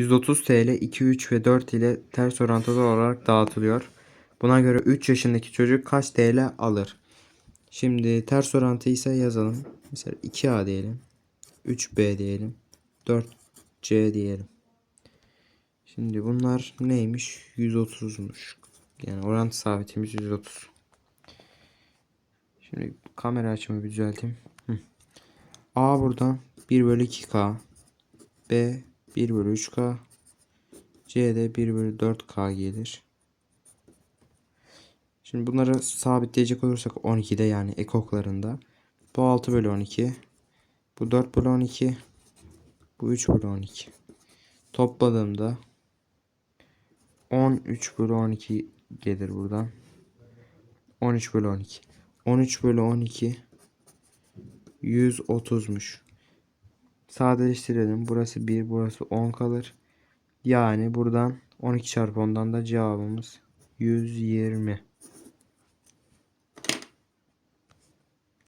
130 TL 2, 3 ve 4 ile ters orantılı olarak dağıtılıyor. Buna göre 3 yaşındaki çocuk kaç TL alır? Şimdi ters orantı ise yazalım. Mesela 2A diyelim. 3B diyelim. 4C diyelim. Şimdi bunlar neymiş? 130'muş. Yani orantı sabitimiz 130. Şimdi kamera açımı bir düzelteyim. A buradan 1 bölü 2K. B 1 bölü 3K. C de 1 bölü 4K gelir. Şimdi bunları sabitleyecek olursak 12'de yani ekoklarında. Bu 6 bölü 12. Bu 4 bölü 12. Bu 3 bölü 12. Topladığımda 13 bölü 12 gelir buradan. 13 bölü 12. 13 bölü 12 130'muş. Sadeleştirelim. Burası 1, burası 10 kalır. Yani buradan 12 çarpı 10'dan da cevabımız 120.